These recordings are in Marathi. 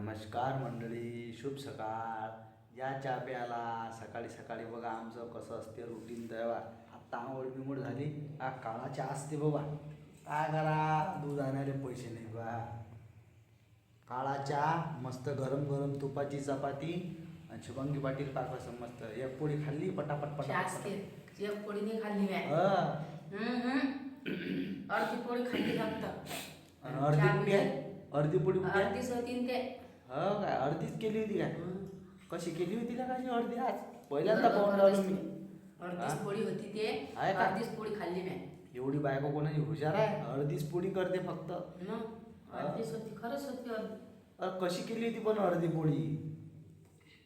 नमस्कार मंडळी शुभ सकाळ. या चहा प्यायला सकाळी सकाळी बघा आमचं कसं असते रुटीन तेव्हा आता आवड बिमड झाली. हा काळा चहा असते बाबा काय करा? दूध आणायला पैसे नाही बा. काळा चहा मस्त गरम गरम तुपाची चपाती आणि शुभंगी पाटील पाकवासम मस्त एक पोळी खाल्ली? पटापट पटापट एक पोळी नाही खाल्ली हं. अर्धी पोळी खाल्ली फक्त. अर्धी? पिली. अर्धी पोळी कुठे? आहे? अर्धीच होती न ते. हो काय? अर्धीच केली होती काय. कशी केली होती का कशी अर्धी आज? पहिल्यांदा पाहून राहिलो मी. अर्धीच? पोळी होती ते. आहे का? अर्धीच पोळी खाल्ली मी. एवढी बायको कोणाची हुशार आहे? अर्धीच पोळी करते फक्त. मग? अर्धीच होती खरंच होती अर्धी. अरे कशी केली होती पण अर्धी पोळी?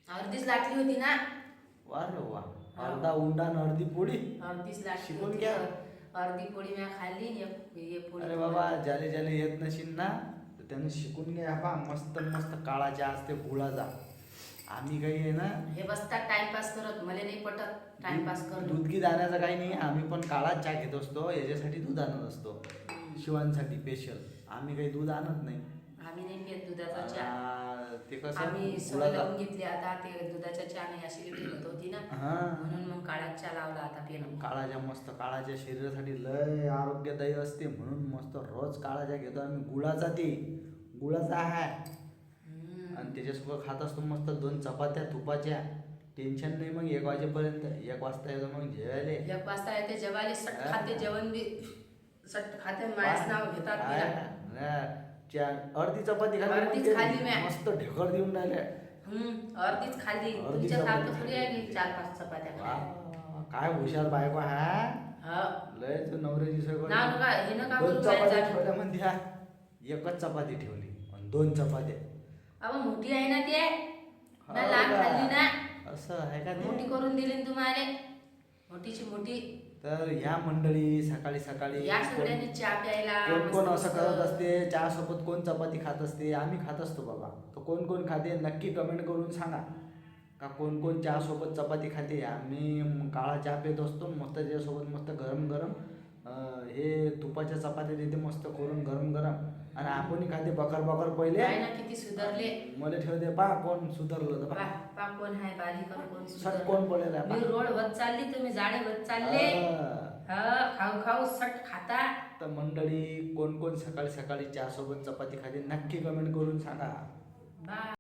अर्धीच लाटली होती ना? वा रे वा. अर्धा उंडा न अर्धी पोळी? अर्धीच लाटली शिकून होती घ्या. अर्धी पोळी मी खाल्ली आणि एक एक पोळी अरे बाबा ज्याले ज्याले येत नशील ना? तर त्यानं शिकून घ्या बा मस्त मस्त काळा चहा असते गुळाचा आम्ही काही आहे ना हे बसतात टाइमपास करत. मला नाही पटत. टाइमपास करणं. दूध घी दाण्याचं काही नाही. आम्ही पण काळा चहा घेत असतो. याच्यासाठी दूध आणत असतो. शिवांसाठी स्पेशल आम्ही काही दूध आणत नाही. आम्ही नाही पित दुधाचा चहा. आ, ते कसं? आम्ही सवय गुळाचा. लावून घेतली आता ते दुधाच्या चहा नाही ऍसिडिटी होत होती ना. हा. म्हणून मग काळा चहा लावला आता पिणं. काळाच्या मस्त काळाच्या शरीरासाठी लय आरोग्यदायी असते. म्हणून मस्त रोज काळाच्या घेतो आम्ही. गुळाचा ते. गुळाचा आहे हम्म. आणि त्याच्यासोबत खात असतो मस्त दोन चपात्या तुपाच्या. टेन्शन नाही मग एक वाजेपर्यंत. एक वाजता येतो मग जेवायले. एक वाजता येते जेवायला सट. खाते जेवण बी. सट खाते मायाच नाव घेतात. हा. च्या- अर्धी चपाती खाल्ली अर्धीच म्हणजे खाल्ली म्या. मस्त ढेकर देऊन राहिले हम्म अर्धीच खाल्ली. अर्धी तुमच्या चपाती. सारखं थोडी आहे की चार पाच चपात्या. वा. काय हुशार बायको हा. हा. लय तू नवऱ्याची सगळं नाव नका हे नका दोन करू चपात्या बाहेर. ठेवल्या म्हणते हा एकच चपाती ठेवली आणि दोन चपात्या. अहो मोठी आहे ना ते. हो ना लहान का? खाल्ली ना. असं आहे का मोठी करून दिली ना तुम्हाला. मोठीची मोठी. तर ह्या मंडळी सकाळी सकाळी या सगळ्यांनी चहा प्यायला कोण कोण मस्त असं करत असते चहा सोबत कोण चपाती खात असते आम्ही खात असतो बाबा. तर कोण कोण खाते नक्की कमेंट करून सांगा. का कोण कोण चहा सोबत चपाती खाते आम्ही म- काळा चहा पित असतो मस्त त्याच्यासोबत मस्त गरम गरम. हे तुपाच्या चपात्या देते मस्त करून गरम गरम. आणि आपण खाते बकर बकर पहिले. काय ना किती सुधारले. मला ठेवते पा कोण सुधारलं तर पा कोण आहे कोण सट. कोण पडेल आहे मी पहा. रोड वर चालली तुम्ही जाडे वर चालले. खाऊ खाऊ सट खाता. तर मंडळी कोण कोण सकाळी सकाळी चहा सोबत चपाती खाते नक्की कमेंट करून सांगा. बा